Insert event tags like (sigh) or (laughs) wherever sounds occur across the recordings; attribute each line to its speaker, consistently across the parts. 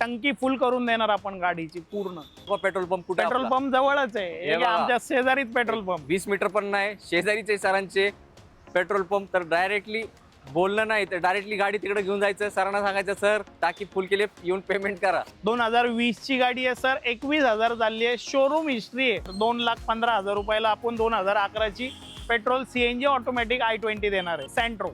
Speaker 1: टंकी फुल करून देणार आपण गाडीची पूर्ण.
Speaker 2: पेट्रोल पंप कुठे
Speaker 1: पेट्रोल
Speaker 2: आपला?
Speaker 1: पंप जवळच आहे.
Speaker 2: हे बघा.
Speaker 1: आमच्या शेजारीच पेट्रोल पंप.
Speaker 2: वीस मीटर पण नाही शेजारीचे सरांचे पेट्रोल पंप तर डायरेक्टली बोलणं नाही तर डायरेक्टली गाडी तिकडे घेऊन जायचं. सरांना सांगायचं सर टाकी फुल केली येऊन पेमेंट करा.
Speaker 1: दोन हजार वीस ची गाडी आहे सर. एकवीस हजार चालली आहे. शोरूम हिस्ट्री आहे. दोन लाख पंधरा हजार रुपयाला आपण दोन हजार अकराची petrol CNG automatic i twenty देणार आहे. सँट्रो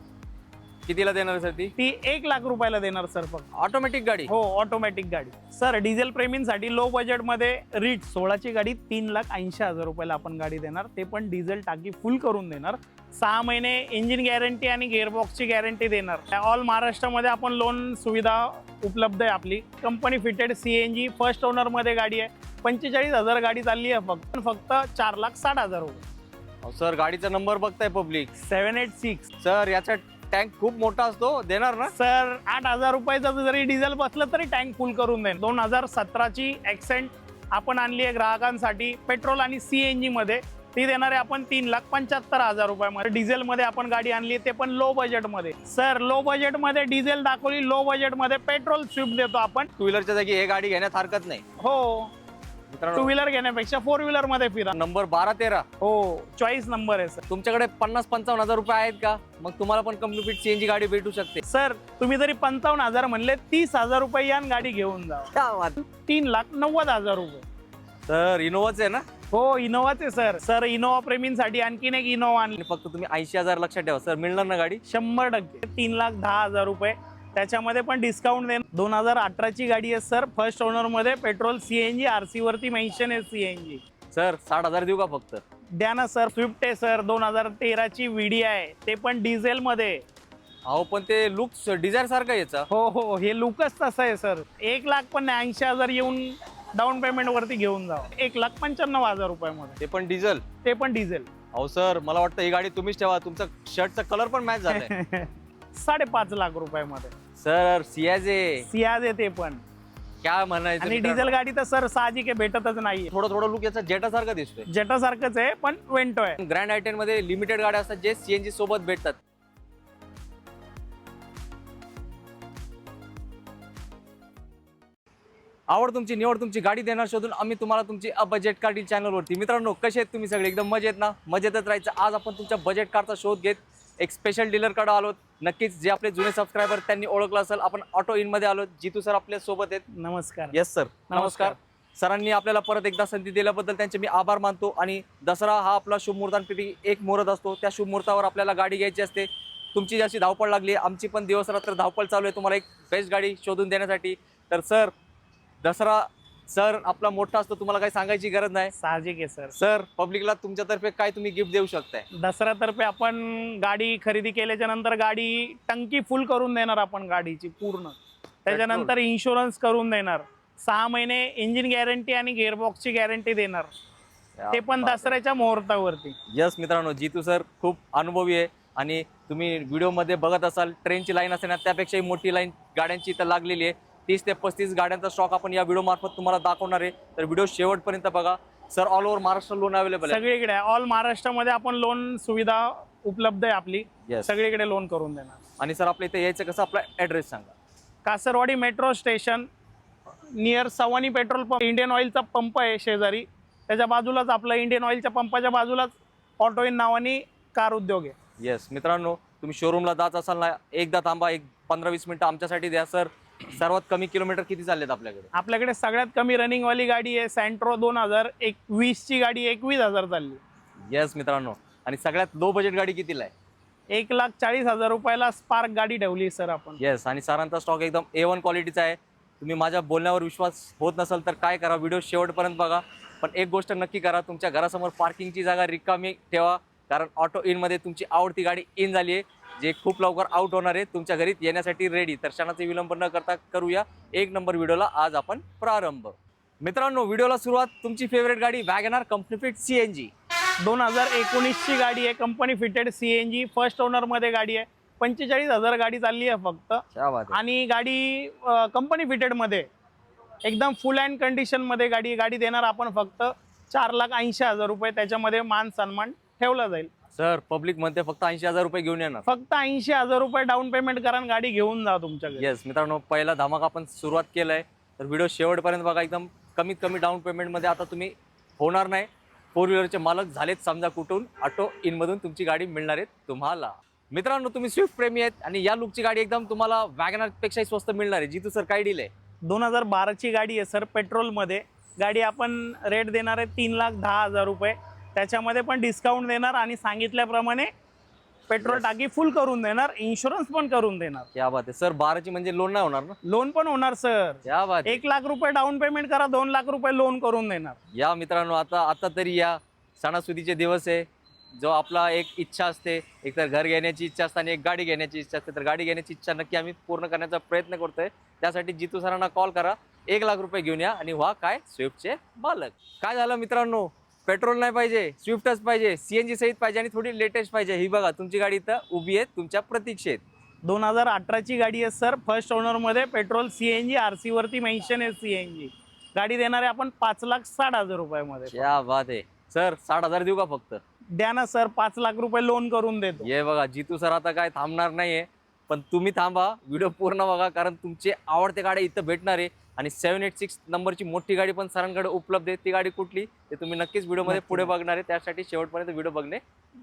Speaker 2: कितीला देणार सर ती?
Speaker 1: ती एक लाख रुपयाला देणार सर फक्त.
Speaker 2: ऑटोमॅटिक गाडी?
Speaker 1: हो ऑटोमॅटिक गाडी. सर डिझेल प्रेमींसाठी लो बजेटमध्ये रीट सोळाची गाडी तीन लाख ऐंशी हजार रुपयाला आपण गाडी देणार. ते पण डिझेल टाकी फुल करून देणार. सहा महिने इंजिन गॅरंटी आणि गेअरबॉक्सची गॅरंटी देणार. ऑल महाराष्ट्रामध्ये आपण लोन सुविधा उपलब्ध आहे आपली. Company fitted C N G first ओनरमध्ये गाडी आहे. पंचेचाळीस हजार गाडी चालली आहे फक्त. फक्त चार लाख साठ हजार रुपये.
Speaker 2: सर गाडीचा नंबर बघताय public
Speaker 1: seven eight six
Speaker 2: sir याचा टँक खूप मोठा असतो देणार ना?
Speaker 1: सर आठ हजार रुपयाचं जरी डिझेल बसलं तरी टँक फुल करून देईन. दोन हजार सतराची ॲक्सेंट आपण आणली आहे ग्राहकांसाठी पेट्रोल आणि सी एन जी मध्ये. ती देणार आहे आपण तीन लाख पंच्याहत्तर हजार रुपयामध्ये. डिझेलमध्ये आपण गाडी आणली ते पण लो बजेटमध्ये सर लो बजेटमध्ये डिझेल दाखवली लो बजेटमध्ये पेट्रोल स्विफ्ट देतो आपण.
Speaker 2: टू व्हीलरच्या जागी हे गाडी घेण्यात हरकत नाही.
Speaker 1: हो. टू व्हीलर घेण्यापेक्षा फोर व्हीलरमध्ये फिरा.
Speaker 2: नंबर बारा तेरा.
Speaker 1: हो चॉईस नंबर आहे सर
Speaker 2: तुमच्याकडे पन्नास पंचावन्न हजार रुपये आहेत का? मग तुम्हाला पण कंप्लीट सीएनजी गाडी भेटू शकते.
Speaker 1: सर तुम्ही जरी पंचावन्न हजार म्हणले तीस हजार रुपये यान गाडी घेऊन जा. तीन लाख नव्वद हजार रुपये.
Speaker 2: सर इनोवाच आहे ना?
Speaker 1: हो इनोवाचे सर सर इनोवा प्रेमींसाठी आणखीन एक इनोवा आणली.
Speaker 2: आणि फक्त तुम्ही ऐंशी हजार लक्षात ठेवा. सर मिळणार ना गाडी?
Speaker 1: शंभर टक्के. तीन लाख दहा हजार रुपये. त्याच्यामध्ये पण डिस्काउंट देणार. दोन हजार अठराची गाडी आहे सर फर्स्ट ओनरमध्ये पेट्रोल सीएनजी आर सी वरती मेन्शन आहे सीएनजी
Speaker 2: सर साठ हजार देऊ का फक्त?
Speaker 1: द्या ना सर स्विफ्ट आहे सर दोन हजार तेराची व्हीडी आहे. ते पण डिझेलमध्ये
Speaker 2: अहो पण ते लुक डिझायर सारखा याचा.
Speaker 1: हो हो. हे लुकच तसं आहे सर एक लाख पण ऐंशी हजार येऊन डाऊन पेमेंट वरती घेऊन जा. एक लाख पंच्याण्णव हजार रुपयामध्ये.
Speaker 2: ते पण डिझेल
Speaker 1: ते पण डिझेल
Speaker 2: अहो सर मला वाटतं ही गाडी तुम्हीच ठेवा. तुमचा शर्टचा कलर पण मॅच झालाय. (laughs)
Speaker 1: साडेपाच लाख रुपयामध्ये.
Speaker 2: सर सियाजे.
Speaker 1: सियाज ते पण.
Speaker 2: काय म्हणायचं
Speaker 1: आणि? डिझेल गाडी तर सर साहजिक आहे भेटतच नाहीये.
Speaker 2: थोडं थोडं लुक याचा जेटा सारखा दिसतोय.
Speaker 1: जेटा सारखंच आहे पण वेंटो आहे.
Speaker 2: ग्रँड आयटेन मध्ये लिमिटेड गाड्या असतात जे सीएनजी सोबत भेटतात. आवड तुमची निवड तुमची गाडी देणार शोधून आम्ही तुम्हाला तुमची बजेट कार डील चॅनलवरती मित्रांनो कसे आहेत तुम्ही सगळे? एकदम मजेत ना? मजेतच राहायचं. आज आपण तुमच्या बजेट कारचा शोध घेत एक स्पेशल डीलरकडे आलो. नक्कीच जे आपले जुने सबस्क्रायबर त्यांनी ओळखलं असेल आपण ऑटो इनमध्ये आलो. जितू सर आपल्यासोबत आहेत.
Speaker 1: नमस्कार.
Speaker 2: येस सर
Speaker 1: नमस्कार.
Speaker 2: नमस्कार. सरांनी आपल्याला परत एकदा संधी दिल्याबद्दल त्यांचे मी आभार मानतो. आणि दसरा हा आपला शुभमुहूर्तांपैकी एक मुहूर्त असतो. त्या शुभमुहूर्तावर आपल्याला गाडी घ्यायची असते. तुमची जशी धावपळ लागली आमची पण दिवस रात्र धावपळ चालू आहे. तुम्हाला एक बेस्ट गाडी शोधून देण्यासाठी. तर सर दसरा सर आपला मोठा असतो तुम्हाला काही सांगायची गरज नाही.
Speaker 1: साहजिक आहे सर.
Speaker 2: सर पब्लिकला तुमच्यातर्फे काय तुम्ही गिफ्ट देऊ शकताय?
Speaker 1: दसऱ्यातर्फे आपण गाडी खरेदी केल्याच्यानंतर गाडी टंकी फुल करून देणार आपण गाडीची पूर्ण. त्याच्यानंतर इन्शुरन्स करून देणार. सहा महिने इंजिन गॅरंटी आणि गेअरबॉक्सची गॅरंटी देणार. ते पण दसऱ्याच्या मुहूर्तावरती.
Speaker 2: यस मित्रांनो जितू सर खूप अनुभवी आहे आणि तुम्ही व्हिडिओमध्ये बघत असाल ट्रेनची लाईन असेल ना त्यापेक्षाही मोठी लाईन गाड्यांची इथं लागलेली आहे. तीस ते पस्तीस गाड्यांचा स्टॉक आपण या व्हिडिओ मार्फत तुम्हाला दाखवणार आहे. तर व्हिडिओ शेवटपर्यंत बघा. Sir all over Maharashtra loan available आहे
Speaker 1: सगळीकडे ऑल महाराष्ट्रामध्ये आपण लोन सुविधा उपलब्ध आहे आपली.
Speaker 2: Yes.
Speaker 1: सगळीकडे लोन करून देणार.
Speaker 2: आणि सर आपल्या इथे यायचं कसं? आपला ऍड्रेस सांगा.
Speaker 1: Kasarwadi metro station near Savani petrol pump Indian ऑइलचा pump आहे शेजारी. त्याच्या बाजूलाच आपलं इंडियन ऑइलच्या पंपाच्या बाजूलाच ऑटो इन नावाने कार उद्योग आहे.
Speaker 2: येस मित्रांनो तुम्ही शोरूमला जात असाल ना एकदा थांबा एक पंधरा वीस मिनिटं आमच्यासाठी द्या सर सर्वात कमी किलोमीटर किती चाललेत आपल्याकडे?
Speaker 1: आपल्याकडे सगळ्यात कमी रनिंगवाली गाडी आहे सँट्रो दोन हजार एक वीसची गाडी एकवीस हजार चालली.
Speaker 2: येस मित्रांनो. आणि सगळ्यात लो बजेट गाडी कितीला आहे?
Speaker 1: एक लाख चाळीस हजार रुपयाला स्पार्क गाडी ठेवली सर आपण.
Speaker 2: येस आणि सरांचा स्टॉक एकदम ए वन क्वालिटीचा आहे. तुम्ही माझ्या बोलण्यावर विश्वास होत नसेल तर काय करा व्हिडिओ शेवटपर्यंत बघा. पण एक गोष्ट नक्की करा तुमच्या घरासमोर पार्किंगची जागा रिकामी ठेवा. कारण ऑटो इनमध्ये तुमची आवडती गाडी इन झाली आहे. जे खूप लवकर आउट होणार आहे तुमच्या घरी येण्यासाठी रेडी तर क्षणाचे विलंब न करता करूया. एक नंबर व्हिडिओला आज आपण प्रारंभ. मित्रांनो व्हिडिओला सुरुवात तुमची फेवरेट गाडी WagonR company fit C N G
Speaker 1: दोन हजार एकोणीसची गाडी आहे company fitted C N G first ओनरमध्ये गाडी आहे. पंचेचाळीस हजार गाडी चालली आहे फक्त. आणि गाडी कंपनी फिटेडमध्ये एकदम फुल अँड कंडिशनमध्ये गाडी गाडी देणार आपण फक्त चार लाख ऐंशी हजार रुपये. त्याच्यामध्ये मान सन्मान ठेवला जाईल.
Speaker 2: सर पब्लिक म्हणते फक्त ऐंशी हजार रुपये घेऊन येणार.
Speaker 1: फक्त ऐंशी हजार रुपये डाऊन पेमेंट करा आणि गाडी घेऊन जा तुमच्याकडे.
Speaker 2: येस मित्रांनो पहिला धमाका आपण सुरुवात केलाय. तर व्हिडिओ शेवटपर्यंत बघा एकदम कमीत कमी डाऊन पेमेंटमध्ये आता तुम्ही होणार नाही. फोर व्हीलरचे मालक झालेत समजा कुठून ऑटो इनमधून तुमची गाडी मिळणार आहे तुम्हाला. मित्रांनो तुम्ही स्विफ्ट प्रेमी आहेत आणि या लुकची गाडी एकदम तुम्हाला वॅगनारपेक्षाही स्वस्त मिळणार आहे. जितू सर काय डील आहे?
Speaker 1: दोन हजार बाराची गाडी आहे सर पेट्रोलमध्ये गाडी आपण रेट देणार आहे तीन लाख दहा हजार रुपये. त्याच्यामध्ये पण डिस्काउंट देणार आणि सांगितल्याप्रमाणे पेट्रोल. टाकी फुल करून देणार इन्शुरन्स पण करून देणार.
Speaker 2: क्या बात आहे. सर बाराची म्हणजे लोन नाही होणार ना?
Speaker 1: लोन पण होणार सर
Speaker 2: क्या बात आहे.
Speaker 1: एक लाख रुपये डाऊन पेमेंट करा दोन लाख रुपये लोन करून देणार.
Speaker 2: या मित्रांनो आता आता तरी या सणासुदीचे दिवस आहे. जो आपला एक इच्छा असते एक तर घर घेण्याची इच्छा असते आणि एक गाडी घेण्याची इच्छा असते. तर गाडी घेण्याची इच्छा नक्की आम्ही पूर्ण करण्याचा प्रयत्न करतोय. त्यासाठी जितू सरांना कॉल करा. एक लाख रुपये घेऊन या आणि व्हा काय स्विफ्टचे मालक. काय झालं मित्रांनो? पेट्रोल नाही पाहिजे स्विफ्टच पाहिजे सीएनजी सहित पाहिजे आणि थोडी लेटेस्ट पाहिजे. ही बघा तुमची गाडी इथं उभी आहे तुमच्या प्रतीक्षेत.
Speaker 1: दोन हजार अठराची गाडी आहे sir. First ओनरमध्ये petrol C N G R सीवरती mention आहे सी एन जी गाडी देणारे आपण पाच लाख साठ हजार रुपयामध्ये.
Speaker 2: क्या बात आहे. सर साठ हजार देऊ का फक्त?
Speaker 1: द्या ना सर. पाच लाख रुपये लोन करून देतो.
Speaker 2: ये बघा जितू सर आता काय थांबणार नाहीये पण तुम्ही थांबा व्हिडिओ पूर्ण बघा कारण तुमचे आवडते गाडी इथं भेटणार. आहे आणि सेवन एट सिक्स नंबरची मोठी गाडी पण सरांकडे उपलब्ध आहे. ती गाडी कुठली? ते तुम्ही नक्कीच व्हिडिओमध्ये पुढे. बघणार आहे. त्यासाठी शेवटपर्यंत व्हिडिओ बघणे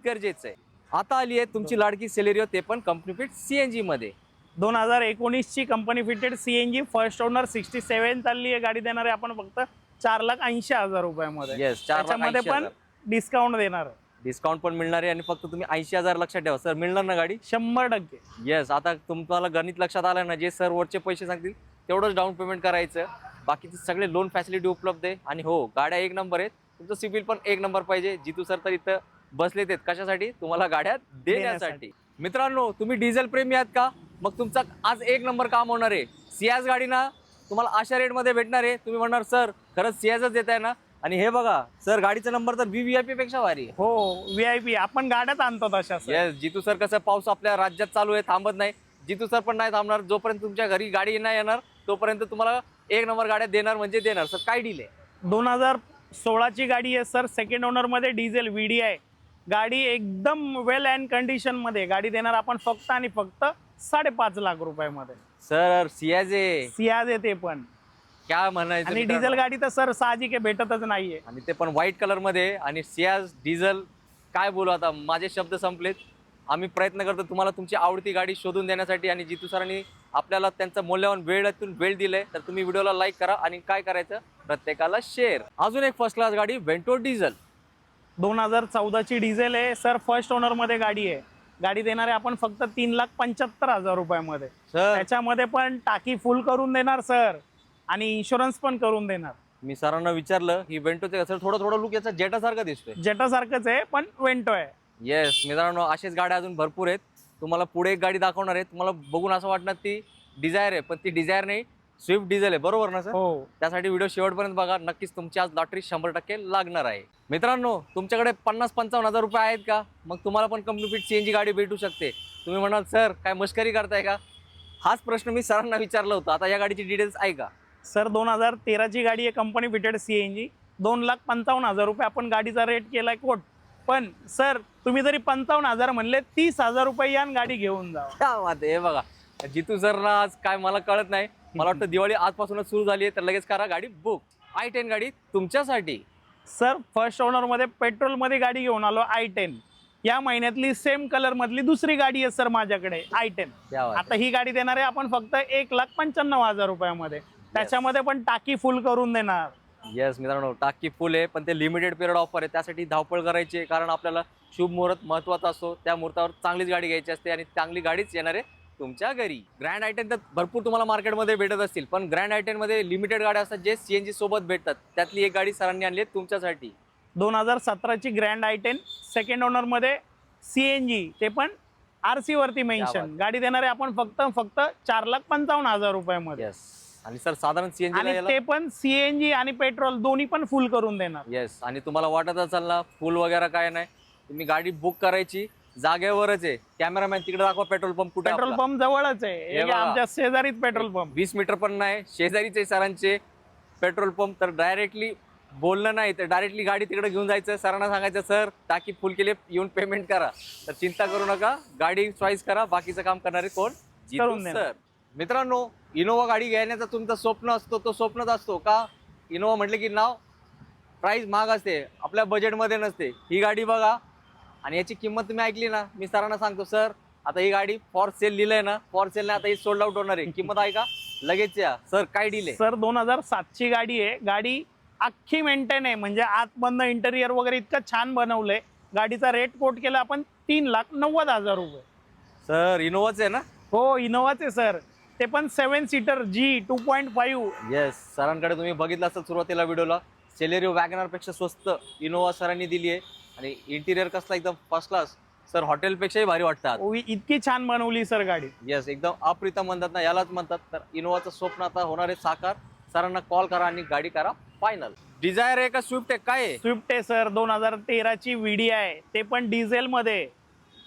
Speaker 2: गरजेचं आहे. आता आली आहे तुमची लाडकी सेलेरिओ ते पण कंपनी फिट सीएनजी मध्ये.
Speaker 1: दोन हजार एकोणीसची company fitted C N G first owner sixty seven चालली आहे. गाडी देणारे आपण फक्त चार लाख ऐंशी हजार रुपयामध्ये.
Speaker 2: येस चार
Speaker 1: त्याच्यामध्ये पण डिस्काउंट देणार आहे.
Speaker 2: डिस्काउंट पण मिळणार आहे आणि फक्त तुम्ही ऐंशी हजार लक्षात ठेवा. सर मिळणार ना गाडी?
Speaker 1: शंभर टक्के.
Speaker 2: येस आता तुम्हाला गणित लक्षात आलं ना जे सर वरचे पैसे सांगतील तेवढंच डाऊन पेमेंट करायचं. बाकीचे सगळे लोन फॅसिलिटी उपलब्ध आहे. आणि हो गाड्या एक नंबर आहेत. तुमचं सिबिल पण एक नंबर पाहिजे. जितू सर तर इथं बसलेत आहेत. कशासाठी? तुम्हाला गाड्या देण्यासाठी. मित्रांनो तुम्ही डिझेल प्रेमी आहात का? मग तुमचा आज एक नंबर काम होणार आहे. सियाज गाडी ना तुम्हाला अशा रेटमध्ये भेटणार आहे. तुम्ही म्हणणार सर खरंच सियाजच देत आहे ना? आणि हे बघा सर गाडीचा नंबर तर व्ही व्ही आय पी पेक्षा भारी
Speaker 1: हो व्ही आय पी आपण गाड्यात आणतो तशा
Speaker 2: येस जितू सर कसं पाऊस आपल्या राज्यात चालू आहे थांबत नाही. जितू सर पण नाही थांबणार. जोपर्यंत तुमच्या घरी गाडी नाही येणार तोपर्यंत तुम्हाला एक नंबर गाड्या देणार म्हणजे देणार. सर काय डील आहे?
Speaker 1: दोन हजार सोळाची गाडी आहे सर. सेकंड ओनरमध्ये डिझेल व्ही डी आहे गाडी एकदम वेल अँड कंडिशनमध्ये गाडी देणार आपण फक्त आणि फक्त साडेपाच लाख रुपयामध्ये.
Speaker 2: सर सियाजे
Speaker 1: सियाज येते पण.
Speaker 2: काय म्हणायचं
Speaker 1: आणि
Speaker 2: मित्रांनो?
Speaker 1: डिझेल गाडी तर सर साहजिक आहे भेटतच नाहीये.
Speaker 2: आणि ते पण व्हाईट कलरमध्ये. आणि सियाज डिझेल काय बोलू आता? माझे शब्द संपलेत. आम्ही प्रयत्न करतो तुम्हाला तुमची आवडती गाडी शोधून देण्यासाठी आणि जितू सरांनी आपल्याला त्यांचा मौल्यवान वेळातून वेळ दिलाय तर तुम्ही व्हिडिओला लाईक करा आणि काय करायचं? प्रत्येकाला शेअर अजून एक फर्स्ट क्लास गाडी व्हेंटो डिझेल
Speaker 1: दोन हजार चौदाची डिझेल आहे. सर फर्स्ट ओनरमध्ये गाडी आहे. गाडी देणारे आपण फक्त तीन लाख पंच्याहत्तर हजार रुपयामध्ये.
Speaker 2: सर
Speaker 1: त्याच्यामध्ये पण टाकी फुल करून देणार सर आणि इन्शुरन्स पण करून देणार.
Speaker 2: मी सरांना विचारलं ही वेंटोचे सर थोडं थोडं लुक याचा जेटासारखा दिसतोय.
Speaker 1: जेटासारखंच आहे पण वेंटो आहे.
Speaker 2: येस मित्रांनो असेच गाड्या अजून भरपूर आहेत. तुम्हाला पुढे एक गाडी दाखवणार आहे. तुम्हाला बघून असं वाटणार ती डिझायर आहे पण ती डिझायर नाही. स्विफ्ट डिझेल आहे बरोबर ना सर
Speaker 1: हो.
Speaker 2: त्यासाठी व्हिडिओ शेवटपर्यंत बघा. नक्कीच तुमची आज लॉटरी शंभर टक्के लागणार आहे. मित्रांनो तुमच्याकडे पन्नास पंचावन्न हजार रुपये आहेत का? मग तुम्हाला पण कंपनी फिट सीएनजी गाडी भेटू शकते. तुम्ही म्हणाल सर काय मस्करी करताय का? हाच प्रश्न मी सरांना विचारला होता. आता या गाडीची डिटेल्स आहे का?
Speaker 1: सर दोन हजार तेराची गाडी आहे company fitted C N G दोन लाख पंचावन्न हजार रुपये आपण गाडीचा रेट केलाय कोट. पण सर तुम्ही जरी पंचावन्न हजार म्हणले तीस हजार रुपये या आणि गाडी घेऊन जा.
Speaker 2: क्या बात आहे हे बघा. जितू सर आज काय मला कळत नाही. मला वाटतं दिवाळी आजपासूनच सुरू झाली आहे तर लगेच करा गाडी बुक आय टेन गाडी तुमच्यासाठी.
Speaker 1: सर फर्स्ट ओनरमध्ये पेट्रोलमध्ये गाडी घेऊन आलो आय टेन या महिन्यातली सेम कलरमधली दुसरी गाडी आहे सर माझ्याकडे आय टेन
Speaker 2: क्या बात
Speaker 1: आता ही गाडी देणार आहे आपण फक्त एक लाख पंच्याण्णव हजार रुपयामध्ये. त्याच्यामध्ये पण टाकी फुल करून देणार.
Speaker 2: येस मित्रांनो टाकी फुल आहे पण ते लिमिटेड पिरियड ऑफर आहे. त्यासाठी धावपळ करायची आहे कारण आपल्याला शुभ मुहूर्त महत्त्वाचा असतो. त्या मुहूर्तावर चांगलीच गाडी घ्यायची असते आणि चांगली गाडीच येणार आहे तुमच्या घरी. ग्रँड आयटेन तर भरपूर तुम्हाला मार्केटमध्ये भेटत असतील पण ग्रँड आयटेनमध्ये लिमिटेड गाड्या असतात जे सीएनजी सोबत भेटतात. त्यातली एक गाडी सरांनी आणली आहे तुमच्यासाठी.
Speaker 1: दोन हजार सतराची ग्रँड आय टेन सेकंड ओनरमध्ये सी एन जी ते पण आर सी वरती
Speaker 2: क्या
Speaker 1: मेन्शन. गाडी देणारे आपण फक्त फक्त चार लाख पंचावन्न हजार रुपयामध्ये.
Speaker 2: आणि सर साधारण सीएनजी
Speaker 1: आणि ते पण सीएनजी आणि पेट्रोल दोन्ही पण फुल करून देणार.
Speaker 2: येस आणि तुम्हाला वाटत असेल ना फुल वगैरे काय नाही. तुम्ही गाडी बुक करायची जागेवरच आहे. कॅमेरामॅन तिकडे दाखवा पेट्रोल पंप कुठे
Speaker 1: पेट्रोल पंप जवळच आहे.
Speaker 2: हे
Speaker 1: हे
Speaker 2: बघा.
Speaker 1: आमच्या शेजारीच पेट्रोल पंप
Speaker 2: वीस मीटर पण नाही शेजारीचे सरांचे. पेट्रोल पंप तर डायरेक्टली बोलणं नाही तर डायरेक्टली गाडी तिकडे घेऊन जायचं. सरांना सांगायचं सर टाकी फुल केली येऊन पेमेंट करा. तर चिंता करू नका गाडी चॉईस करा बाकीचं काम करणारे कोण?
Speaker 1: करून देणार.
Speaker 2: सर. मित्रांनो इनोवा गाडी घेण्याचा तुमचं स्वप्न असतो तो स्वप्नच असतो का? इनोवा म्हटलं की नाव प्राईस महाग असते आपल्या बजेटमध्ये नसते. ही गाडी बघा आणि याची किंमत तुम्ही ऐकली ना मी सरांना सांगतो सर आता ही गाडी फॉर सेल लिहिलंय ना फॉर सेल आता ही सोल्ड आउट होणार आहे. किंमत ऐका लगेच या. सर काय डिले
Speaker 1: सर दोन हजार सातची गाडी आहे. गाडी अख्खी मेंटेन आहे. म्हणजे आतमधनं इंटेरियर वगैरे इतकं छान बनवलंय. गाडीचा रेट कोट केला आपण तीन लाख नव्वद हजार रुपये.
Speaker 2: सर इनोवाच आहे ना?
Speaker 1: हो इनोवाचे सर. ते पण seven seater G two point five
Speaker 2: yes सरांकडे तुम्ही बघितलं असेल सुरुवातीला व्हिडिओला सेलेरिओ वॅगनरपेक्षा स्वस्त इनोवा सरांनी दिली आहे. आणि इंटिरियर कसला एकदम फर्स्ट क्लास सर हॉटेलपेक्षाही भारी वाटतात.
Speaker 1: इतकी छान बनवली सर गाडी.
Speaker 2: येस एकदम अप्रितम म्हणतात ना यालाच म्हणतात. तर इनोवाचं स्वप्न आता होणार आहे साकार. सरांना कॉल करा आणि गाडी करा फायनल डिझायर आहे का स्विफ्ट आहे? काय
Speaker 1: स्विफ्ट आहे सर. दोन हजार तेराची व्हीडी आहे. ते पण डिझेल मध्ये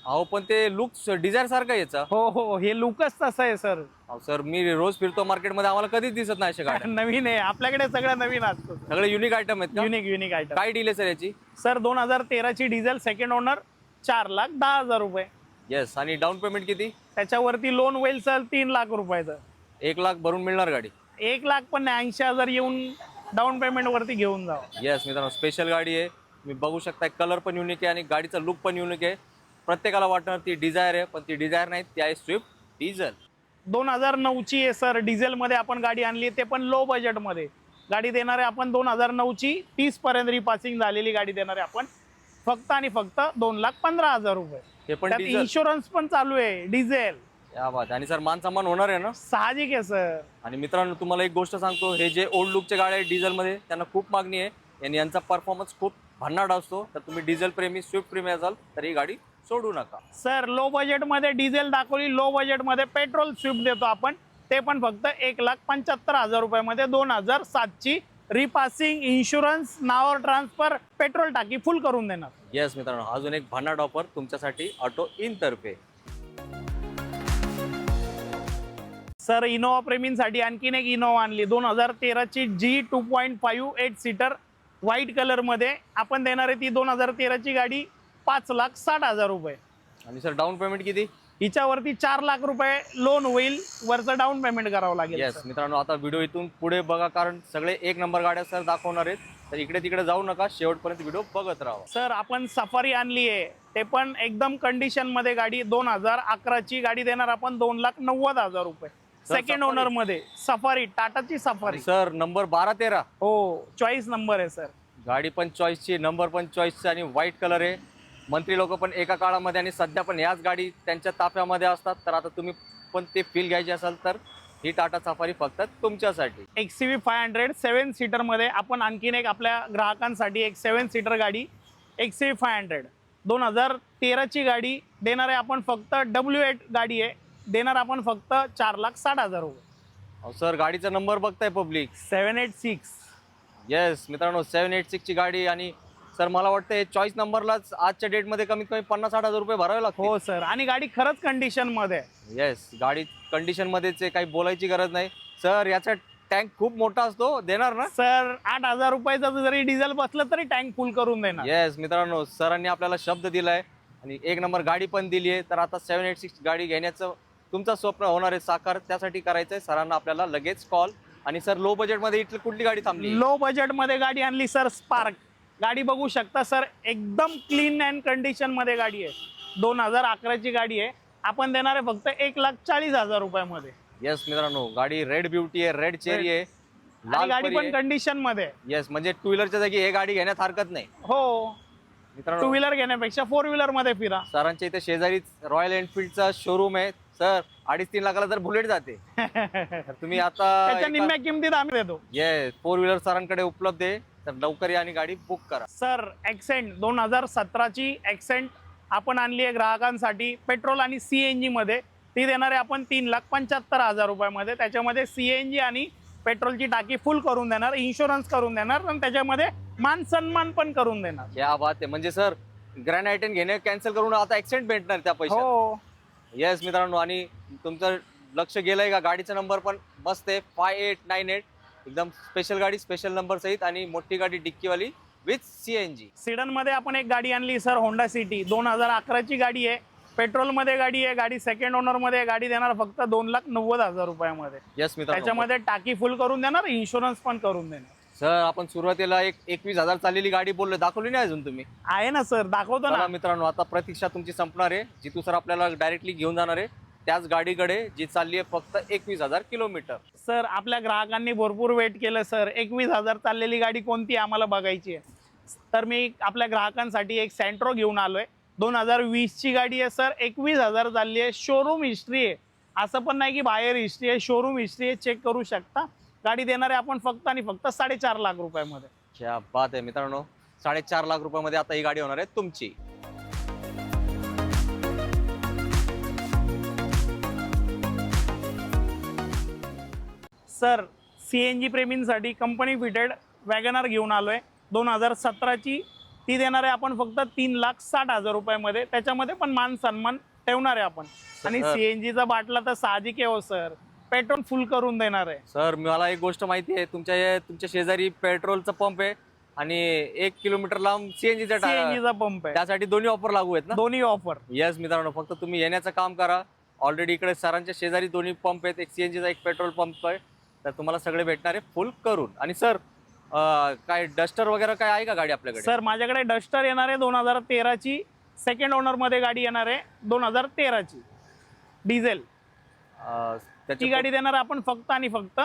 Speaker 2: अहो पण ते लुक डिझायर सारखं याचा.
Speaker 1: हो हो हे लुकच तसं आहे सर
Speaker 2: अहो सर मी रोज फिरतो मार्केटमध्ये आम्हाला कधीच दिसत नाही अशा (laughs) गाड्या.
Speaker 1: नवीन आहे. आपल्याकडे सगळं नवीन असतं
Speaker 2: सगळे युनिक आयटम आहेत का?
Speaker 1: युनिक युनिक आयटम
Speaker 2: काय डील आहे सर याची?
Speaker 1: सर दोन हजार तेराची डिझेल सेकंड ओनर चार लाख दहा हजार रुपये.
Speaker 2: येस आणि डाऊन पेमेंट किती?
Speaker 1: त्याच्यावरती लोन होईल सर तीन लाख रुपयाचं
Speaker 2: एक लाख भरून मिळणार गाडी.
Speaker 1: एक लाख पण नाही ऐंशी हजार येऊन डाऊन पेमेंट वरती घेऊन जावं.
Speaker 2: येस मित्रांनो स्पेशल गाडी आहे. तुम्ही बघू शकता कलर पण युनिक आहे आणि गाडीचा लुक पण युनिक आहे. प्रत्येकाला वाटणार ती डिझायर आहे पण ती डिझायर नाही ती आहे स्विफ्ट डिझेल.
Speaker 1: दोन हजार नऊची आहे सर डिझेलमध्ये आपण गाडी आणली ते पण लो बजेटमध्ये गाडी देणारे आपण दोन हजार नऊची तीस पर्यंत रिपासिंग झालेली गाडी देणारे आपण. फक्त आणि फक्त दोन लाख पंधरा हजार रुपये.
Speaker 2: हे पण
Speaker 1: त्यात
Speaker 2: डिझेल.
Speaker 1: इन्शुरन्स पण चालू आहे डिझेल.
Speaker 2: या बात आणि सर मान सन्मान होणार आहे ना?
Speaker 1: साहजिक आहे सर.
Speaker 2: आणि मित्रांनो तुम्हाला एक गोष्ट सांगतो हे जे ओल्ड लुकचे गाड्या आहेत डिझेलमध्ये त्यांना खूप मागणी आहे. आणि यांचा परफॉर्मन्स खूप भन्नाट असतो. तर तुम्ही डिझेल प्रेमी स्विफ्ट प्रेमी असाल तर ही गाडी सोडू नका.
Speaker 1: सर लो बजेटमध्ये डिझेल दाखवली लो बजेटमध्ये पेट्रोल स्विफ्ट देतो आपण. ते पण फक्त एक लाख पंच्याहत्तर हजार रुपयामध्ये दोन हजार सातची रिपासिंग इन्शुरन्स नावावर ट्रान्सफर पेट्रोल टाकी फुल करून देणार.
Speaker 2: येस मित्रांनो अजून एक भन्नाट ऑफर तुमच्यासाठी ऑटो इन तर्फे.
Speaker 1: सर इनोवा प्रेमींसाठी आणखीन एक इनोवा आणली. दोन हजार तेराची G two point five eight seater white कलरमध्ये आपण देणार आहे ती दोन हजार तेराची गाडी. पाच लाख साठ हजार रुपये.
Speaker 2: आणि सर डाऊन पेमेंट किती?
Speaker 1: हिच्यावरती चार लाख रुपये लोन होईल वरचं डाऊन पेमेंट करावं लागेल
Speaker 2: येस. मित्रांनो आता व्हिडिओ इथून पुढे बघा कारण सगळे एक नंबर गाड्या सर दाखवणार आहेत. तर इकडे तिकडे जाऊ नका शेवटपर्यंत व्हिडिओ बघत राहा.
Speaker 1: सर आपण सफारी आणली आहे. ते पण एकदम कंडिशनमध्ये गाडी दोन हजार अकराची गाडी देणार आपण दोन लाख नव्वद हजार रुपये. सेकंड? ओनरमध्ये सफारी टाटाची सफारी
Speaker 2: सर नंबर बारा तेरा.
Speaker 1: हो चॉईस नंबर आहे सर
Speaker 2: गाडी पण चॉईसची नंबर पण चॉईसची आणि व्हाईट कलर आहे. मंत्री लोक पण एका काळामध्ये आणि सध्या पण याच गाडी त्यांच्या ताफ्यामध्ये असतात. तर आता तुम्ही पण ते फील घ्यायचे असाल तर ही टाटा सफारी फक्त तुमच्यासाठी.
Speaker 1: X C V five hundred seven सीटरमध्ये आपण आणखीन एक आपल्या ग्राहकांसाठी एक सेवन सीटर गाडी X C V five hundred दोन हजार तेराची गाडी देणार आहे आपण फक्त डब्ल्यू एट गाडी आहे. देणार आपण फक्त चार लाख साठ हजार रुपये.
Speaker 2: सर गाडीचा नंबर बघताय public
Speaker 1: seven eight six
Speaker 2: yes मित्रांनो सेवन एट सिक्सची गाडी आणि सर मला वाटतं हे चॉईस नंबरलाच आजच्या डेटमध्ये कमीत कमी पन्नास साठ हजार रुपये भरावे लागतील.
Speaker 1: हो सर. आणि गाडी खरंच कंडिशनमध्ये आहे
Speaker 2: येस गाडी कंडिशनमध्येच आहे काही बोलायची गरज नाही. सर याचा टँक खूप मोठा असतो देणार ना?
Speaker 1: सर आठ हजार रुपयाचं जरी डिझेल बसलं तरी टँक फुल करून देणार.
Speaker 2: येस मित्रांनो सरांनी आपल्याला शब्द दिलाय आणि एक नंबर गाडी पण दिली आहे. तर आता सेवन एट सिक्स गाडी घेण्याचं तुमचं स्वप्न होणार आहे साकार त्यासाठी करायचं आहे सरांना आपल्याला लगेच कॉल आणि सर लो बजेटमध्ये इथली कुठली गाडी थांबली?
Speaker 1: लो बजेटमध्ये गाडी आणली सर स्पार्क गाडी बघू शकता सर. एकदम क्लीन अँड कंडिशनमध्ये गाडी आहे. दोन हजार अकराची गाडी आहे. आपण देणार आहे फक्त एक लाख चाळीस हजार रुपयामध्ये.
Speaker 2: येस मित्रांनो गाडी रेड ब्युटी आहे रेड चेरी आहे लाल
Speaker 1: गाडी पण कंडिशनमध्ये.
Speaker 2: येस म्हणजे टू व्हीलरच्या जागी हे गाडी घेण्यात हरकत नाही.
Speaker 1: हो. टू
Speaker 2: मित्रांनो.
Speaker 1: व्हीलर घेण्यापेक्षा फोर व्हीलरमध्ये फिरा.
Speaker 2: सरांच्या इथे शेजारीच रॉयल एनफिल्डचा शोरूम आहे. सर अडीच तीन लाखाला तर बुलेट जाते तुम्ही आता (laughs)
Speaker 1: निम्म्या किमतीत आम्ही देतो.
Speaker 2: येस फोर व्हीलर सरांकडे उपलब्ध आहे. तर लवकर या आणि गाडी बुक करा.
Speaker 1: सर ॲक्सेंट दोन हजार सतराची ॲक्सेंट आपण आणली आहे ग्राहकांसाठी. पेट्रोल आणि सी एन जीमध्ये ती देणार आहे आपण तीन लाख पंच्याहत्तर हजार रुपयामध्ये. त्याच्यामध्ये सी एन जी आणि पेट्रोलची टाकी फुल करून देणार इन्शुरन्स करून देणार आणि त्याच्यामध्ये मान सन्मान पण करून देणार.
Speaker 2: या बात आहे. म्हणजे सर ग्रँड आयटन घेणे कॅन्सल करून आता एक्सेंट भेटणार त्या पैशात.
Speaker 1: हो.
Speaker 2: येस मित्रांनो आणि तुमचं लक्ष गेलंय का? गाडीचा नंबर पण मस्त आहे. फाय एट नाईन एट एकदम स्पेशल गाडी स्पेशल नंबर सहित आणि मोठी गाडी डिक्कीवाली विथ सी एन जी
Speaker 1: सिडनमध्ये आपण एक गाडी आणली सर होंडा सिटी दोन हजार अकराची गाडी आहे. पेट्रोलमध्ये गाडी आहे. गाडी सेकंड ओनरमध्ये गाडी देणार फक्त दोन लाख नव्वद हजार रुपयामध्ये.
Speaker 2: येस मित्रांनो.
Speaker 1: त्याच्यामध्ये टाकी फुल करून देणार इन्शुरन्स पण करून देणार.
Speaker 2: सर आपण सुरुवातीला एक एकवीस हजार चाललेली गाडी बोललो. दाखवली नाही अजून तुम्ही?
Speaker 1: आहे ना सर. दाखवतो ना.
Speaker 2: मित्रांनो आता प्रतीक्षा तुमची संपणार आहे. जितू सर आपल्याला डायरेक्टली घेऊन जाणार आहे. त्याच गाडीकडे जी चालली आहे फक्त एकवीस हजार किलोमीटर.
Speaker 1: सर आपल्या ग्राहकांनी भरपूर वेट केलं सर. एकवीस हजार चाललेली गाडी कोणती आम्हाला बघायची आहे? तर मी आपल्या ग्राहकांसाठी एक सँट्रो घेऊन आलोय. दोन हजार वीसची गाडी आहे सर. एकवीस हजार चालली आहे. शोरूम हिस्ट्री आहे. असं पण नाही की बाहेर हिस्ट्री आहे. शोरूम हिस्ट्री आहे. चेक करू शकता. गाडी देणारे आपण फक्त आणि फक्त साडेचार लाख रुपयामध्ये.
Speaker 2: क्या बात आहे मित्रांनो. साडेचार लाख रुपयामध्ये आता ही गाडी होणार आहे तुमची.
Speaker 1: सर सी एन जी प्रेमींसाठी कंपनी फिटेड वॅगनार घेऊन आलोय. दोन हजार सतराची ती देणार आहे आपण फक्त तीन लाख साठ हजार रुपयामध्ये त्याच्यामध्ये पण मान सन्मान ठेवणार आहे आपण. आणि. सी एन जीचा बाटला तर साहजिक आहे हो सर. पेट्रोल फुल करून देणार आहे.
Speaker 2: सर मला एक गोष्ट माहिती आहे तुमच्या तुमच्या शेजारी पेट्रोलचा पंप आहे आणि एक किलोमीटर लांब सीएनजीचा
Speaker 1: सीएनजीचा पंप आहे.
Speaker 2: त्यासाठी दोन्ही ऑफर लागू आहेत ना?
Speaker 1: दोन्ही ऑफर
Speaker 2: येस मित्रांनो फक्त तुम्ही येण्याचं काम करा. ऑलरेडी इकडे सरांच्या शेजारी दोन्ही पंप आहेत एक सीएनजीचा एक पेट्रोल पंप आहे. तर तुम्हाला सगळे भेटणार आहे फुल करून. आणि सर काय डस्टर वगैरे काय आहे का गाडी आपल्याकडे?
Speaker 1: सर माझ्याकडे डस्टर येणार आहे दोन हजार तेराची. सेकंड ओनरमध्ये गाडी येणार आहे दोन हजार तेराची. डिझेल ती
Speaker 2: त्याचे
Speaker 1: गाडी देणार आपण फक्त आणि फक्त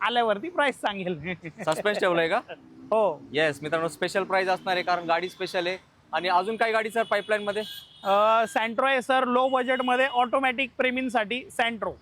Speaker 1: आल्यावरती प्राइस सांगेल.
Speaker 2: सस्पेन्स ठेवलंय का? (laughs)
Speaker 1: हो.
Speaker 2: येस मित्रांनो स्पेशल प्राइस असणार आहे कारण गाडी स्पेशल आहे. आणि अजून काही गाडी सर पाईपलाईन मध्ये?
Speaker 1: सँट्रो आहे सर लो बजेटमध्ये ऑटोमॅटिक प्रेमींसाठी सँट्रो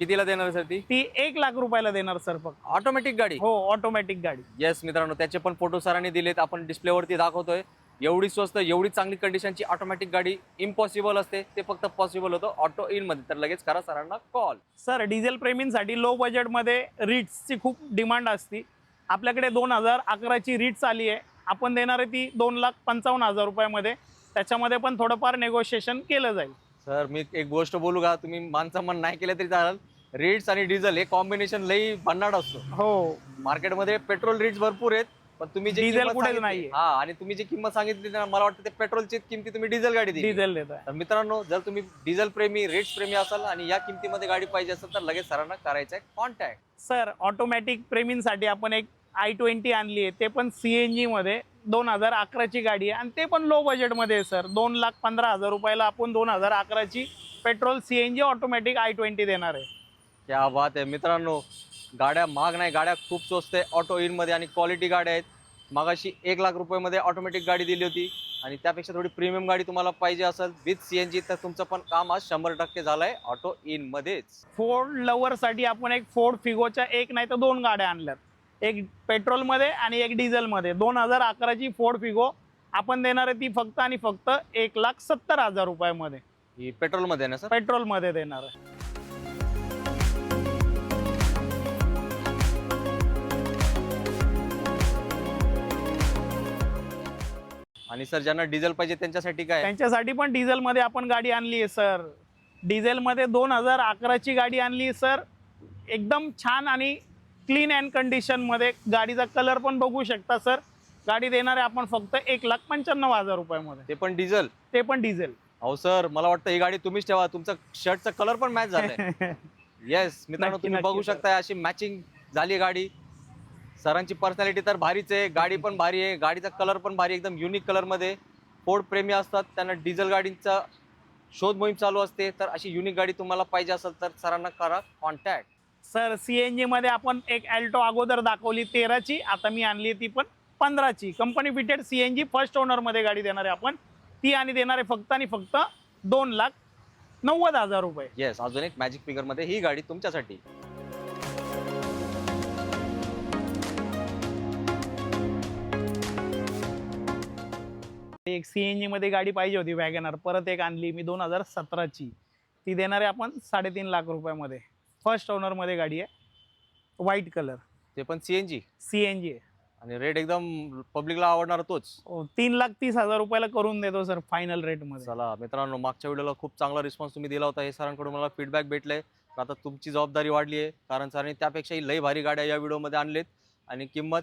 Speaker 2: कितीला देणार सर ती?
Speaker 1: ती एक लाख रुपयाला देणार सर फक्त.
Speaker 2: ऑटोमॅटिक गाडी?
Speaker 1: हो ऑटोमॅटिक गाडी.
Speaker 2: येस मित्रांनो त्याचे पण फोटो सरांनी दिलेत. आपण डिस्प्लेवरती दाखवतोय. एवढी स्वस्त एवढी चांगली कंडिशनची ऑटोमॅटिक गाडी इम्पॉसिबल असते. ते फक्त पॉसिबल होतं ऑटो इनमध्ये. तर लगेच करा सरांना कॉल
Speaker 1: सर डिझेल प्रेमींसाठी लो बजेटमध्ये रिट्सची खूप डिमांड असते. आपल्याकडे दोन हजार अकराची रिट्स आली आहे. आपण देणार आहे ती दोन लाख पंचावन्न हजार रुपयामध्ये. त्याच्यामध्ये पण थोडंफार नेगोशिएशन केलं जाईल.
Speaker 2: सर मी एक गोष्ट बोलू का? तुम्ही मानचं मन नाही केलं तरी चालेल. रेट्स आणि डिझेल हे कॉम्बिनेशन लई भन्नाट असतो.
Speaker 1: हो.
Speaker 2: मार्केटमध्ये पेट्रोल रेट्स भरपूर आहेत पण तुम्ही जे किंमत
Speaker 1: कुठेच
Speaker 2: सांगितली-
Speaker 1: नाहीये.
Speaker 2: हा आणि तुम्ही जी किंमत सांगितली ना, मला वाटतं ते पेट्रोलची किमती तुम्ही डिझेल गाडी दिली.
Speaker 1: डिझेल देत आहे
Speaker 2: तर मित्रांनो जर तुम्ही डिझेल प्रेमी रेट्स प्रेमी असाल आणि या किमतीमध्ये गाडी पाहिजे असेल तर लगेच सरांना करायचं आहे कॉन्टॅक्ट
Speaker 1: सर ऑटोमॅटिक प्रेमींसाठी आपण एक आय ट्वेंटी आणली आहे. ते पण सी एन जीमध्ये दोन हजार अकराची गाडी आहे. आणि ते पण लो बजेटमध्ये आहे सर दोन लाख पंधरा हजार रुपयाला आपण दोन हजार अकराची petrol C N G automatic I twenty देणार आहे.
Speaker 2: क्या बात आहे मित्रांनो. गाड्या महाग नाही गाड्या खूप स्वस्त आहे. ऑटो मध्ये आणि क्वालिटी गाड्या आहेत. मागाशी एक लाख रुपयामध्ये ऑटोमॅटिक गाडी दिली होती. आणि त्यापेक्षा थोडी प्रीमियम गाडी तुम्हाला पाहिजे असेल विथ सी एन जी तर तुमचं पण काम आज शंभर टक्के झालं आहे ऑटो इनमध्येच
Speaker 1: फोर्ड लवरसाठी आपण एक फोर्ड फिगोच्या एक नाही तर दोन गाड्या आणल्यात. एक पेट्रोलमध्ये आणि एक डिझेलमध्ये दोन हजार अकराची फोर्ड फिगो आपण देणार आहे ती फक्त आणि फक्त एक लाख सत्तर हजार रुपयामध्ये.
Speaker 2: ही पेट्रोलमध्ये ना सर?
Speaker 1: पेट्रोलमध्ये देणार आहे.
Speaker 2: आणि सर ज्यांना डिझेल पाहिजे त्यांच्यासाठी काय?
Speaker 1: त्यांच्यासाठी पण डिझेलमध्ये आपण गाडी आणली आहे सर. डिझेलमध्ये दोन हजार अकराची गाडी आणली आहे सर. एकदम छान आणि क्लीन अँड कंडिशनमध्ये गाडीचा कलर पण बघू शकता सर. गाडी देणार आहे आपण फक्त एक लाख पंच्याण्णव हजार रुपयामध्ये.
Speaker 2: ते पण डिझेल?
Speaker 1: ते पण डिझेल.
Speaker 2: अहो सर मला वाटतं ही गाडी तुम्हीच ठेवा. तुमचा शर्टचा कलर पण मॅच झालाय. येस मित्रांनो
Speaker 1: नक्की,
Speaker 2: तुम्ही
Speaker 1: नक्की,
Speaker 2: बघू
Speaker 1: sir.
Speaker 2: शकता अशी मॅचिंग झाली गाडी. सरांची पर्सनॅलिटी तर भारीच आहे. गाडी पण भारी आहे. गाडीचा कलर पण भारी एकदम युनिक कलरमध्ये फोर्ड प्रेमी असतात. त्यांना डिझेल गाडींचा शोध मोहीम चालू असते. तर अशी युनिक गाडी तुम्हाला पाहिजे असेल तर सरांना करा कॉन्टॅक्ट
Speaker 1: सर सी एन जीमध्ये आपण एक अल्टो अगोदर दाखवली तेराची. आता मी आणली ती पण पंधराची. Company fitted C N G first ओनरमध्ये गाडी देणार आहे आपण. ती आणि देणार आहे फक्त आणि फक्त दोन लाख नव्वद हजार रुपये.
Speaker 2: येस अजून एक मॅजिक फिगरमध्ये ही गाडी तुमच्यासाठी.
Speaker 1: एक सी एनमध्ये गाडी पाहिजे होती वॅगनर. परत एक आणली मी दोन हजार सतराची. ती देणार आहे आपण साडेतीन लाख रुपयामध्ये. फर्स्ट ओनरमध्ये गाडी आहे. व्हाईट कलर
Speaker 2: ते पण सीएनजी
Speaker 1: सी एन जी
Speaker 2: आणि रेट एकदम पब्लिकला आवडणार तोच.
Speaker 1: तीन लाख तीस हजार रुपयाला करून देतो सर फायनल रेटमध्ये
Speaker 2: चला मित्रांनो मागच्या व्हिडिओला खूप चांगला रिस्पॉन्स तुम्ही दिला होता. हे सरांकडून मला फीडबॅक भेटले. तर आता तुमची जबाबदारी वाढली आहे. कारण सरांनी त्यापेक्षाही लई भारी गाड्या या व्हिडिओमध्ये आणलेत. आणि किंमत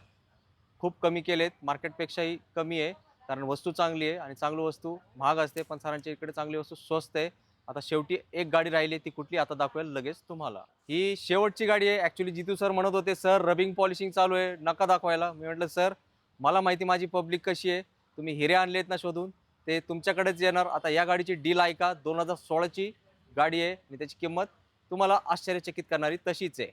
Speaker 2: खूप कमी केलेत. मार्केटपेक्षाही कमी आहे. कारण वस्तू चांगली आहे आणि चांगली वस्तू महाग असते पण सरांच्या इकडे चांगली वस्तू स्वस्त आहे. आता शेवटी एक गाडी राहिली ती कुठली? आता दाखवेल लगेच तुम्हाला. ही शेवटची गाडी आहे. ॲक्च्युली जितू सर म्हणत होते सर रबिंग पॉलिशिंग चालू आहे नका दाखवायला. मी म्हटलं सर मला माहिती माझी पब्लिक कशी आहे. तुम्ही हिरे आणलेत ना शोधून ते तुमच्याकडेच येणार. आता या गाडीची डील ऐका दोन हजार सोळाची गाडी आहे आणि त्याची किंमत तुम्हाला आश्चर्यचकित करणारी तशीच आहे.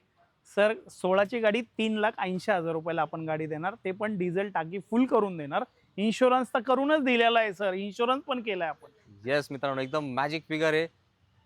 Speaker 1: सर सोळाची गाडी तीन लाख ऐंशी हजार रुपयाला आपण गाडी देणार. ते पण डिझेल टाकी फुल करून देणार. इन्शुरन्स तर करूनच दिलेला आहे सर इन्शुरन्स पण केलाय आपण.
Speaker 2: येस मित्रांनो एकदम मॅजिक फिगर आहे.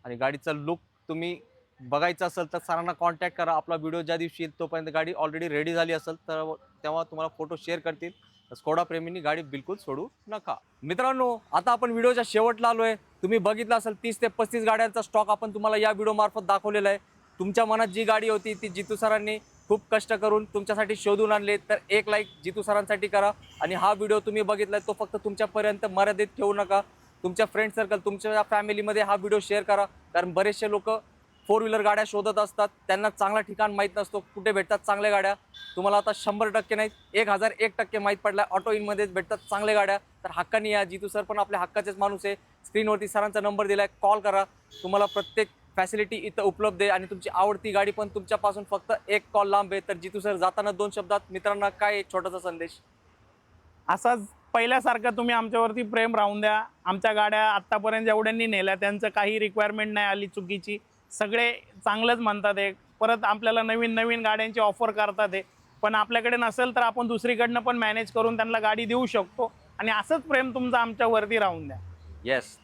Speaker 2: आणि गाडीचा लुक तुम्ही बघायचा असेल तर सरांना कॉन्टॅक्ट करा. आपला व्हिडिओ ज्या दिवशी येईल तोपर्यंत गाडी ऑलरेडी रेडी झाली असेल तर तेव्हा तुम्हाला फोटो शेअर करतील. स्कोडा प्रेमींनी गाडी बिलकुल सोडू नका. मित्रांनो आता आपण व्हिडिओच्या शेवटला आलो आहे तुम्ही बघितलं असेल तीस ते पस्तीस गाड्यांचा स्टॉक आपण तुम्हाला या व्हिडिओमार्फत दाखवलेला आहे. तुमच्या मनात जी गाडी होती ती जितू सरांनी खूप कष्ट करून तुमच्यासाठी शोधून आणले. तर एक लाईक जितू सरांसाठी करा. आणि हा व्हिडिओ तुम्ही बघितला तो फक्त तुमच्यापर्यंत मर्यादित ठेवू नका. तुमच्या फ्रेंड सर्कल तुमच्या फॅमिलीमध्ये हा व्हिडिओ शेअर करा. कारण बरेचसे लोक फोर व्हीलर गाड्या शोधत असतात. त्यांना चांगला ठिकाण माहीत नसतो. कुठे भेटतात चांगल्या गाड्या? तुम्हाला आता शंभर टक्के नाही एक हजार एक टक्के माहीत पडला. ऑटो इनमध्येच भेटतात चांगल्या गाड्या. तर हक्कानी या. जितू सर पण आपल्या हक्काचेच माणूस आहे. स्क्रीनवरती सरांचा नंबर दिला आहे कॉल करा. तुम्हाला प्रत्येक फॅसिलिटी इथं उपलब्ध आहे आणि तुमची आवडती गाडी पण तुमच्यापासून फक्त एक कॉल लांब आहे. तर जितू सर जाताना दोन शब्दात मित्रांना काय एक छोटासा संदेश?
Speaker 1: असाच पहिल्यासारखं तुम्ही आमच्यावरती प्रेम राहून द्या. आमच्या गाड्या आत्तापर्यंत जेवढ्यांनी नेल्या त्यांचं काही रिक्वायरमेंट नाही आली चुकीची. सगळे चांगलंच म्हणतात आहे परत आपल्याला नवीन नवीन गाड्यांची ऑफर करतात आहे पण आपल्याकडे नसेल तर आपण दुसरीकडनं पण मॅनेज करून त्यांना गाडी देऊ शकतो. आणि असंच प्रेम तुमचं आमच्यावरती राहून द्या.
Speaker 2: येस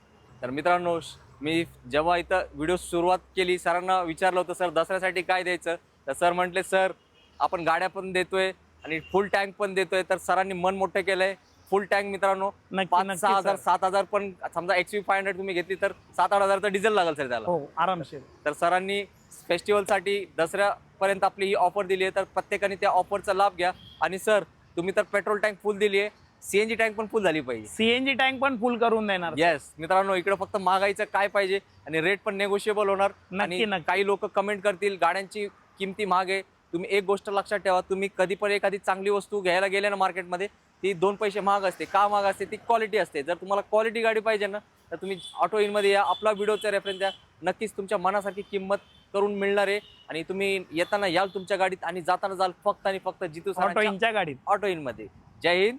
Speaker 2: तर मित्रांनो मी जेव्हा इथं व्हिडिओ सुरुवात केली सरांना विचारलं होतं सर दसऱ्यासाठी काय द्यायचं? तर सर म्हटले सर आपण गाड्या पण देतोय आणि फुल टँक पण देतोय. तर सरांनी मन मोठं केलंय. फुल टँक मित्रांनो पाच सहा हजार. सात हजार पण समजा एक्स फाय हंड्रेड तुम्ही घेतली तर सात आठ हजारचं डिझेल लागेल सर त्याला.
Speaker 1: हो आरामशीर.
Speaker 2: तर सरांनी फेस्टिवलसाठी दसऱ्यापर्यंत आपली ही ऑफर दिली आहे. तर प्रत्येकाने त्या ऑफरचा लाभ घ्या. आणि सर तुम्ही तर पेट्रोल टँक फुल दिली आहे. सीएनजी टँक पण फुल झाली पाहिजे.
Speaker 1: सीएनजी टँक पण फुल करून देणार.
Speaker 2: येस मित्रांनो इकडे फक्त महागाईचं काय पाहिजे आणि रेट पण नेगोशिएबल होणार. आणि. काही लोक कमेंट करतील गाड्यांची किमती महाग आहे तुम्ही एक गोष्ट लक्षात ठेवा तुम्ही कधी पण एखादी चांगली वस्तू घ्यायला गेले ना मार्केटमध्ये ती दोन पैसे महाग असते. का महाग असते? ती क्वालिटी असते. जर तुम्हाला क्वालिटी गाडी पाहिजे ना तर तुम्ही ऑटो इनमध्ये या आपला व्हिडिओचा रेफरन्स द्या. नक्कीच तुमच्या मनासारखी किंमत करून मिळणार आहे. आणि तुम्ही येताना याल तुमच्या गाडीत आणि जाताना जाल फक्त आणि फक्त जितू
Speaker 1: ऑटो इंच्या गाडीत.
Speaker 2: ऑटो इनमध्ये जय हिंद.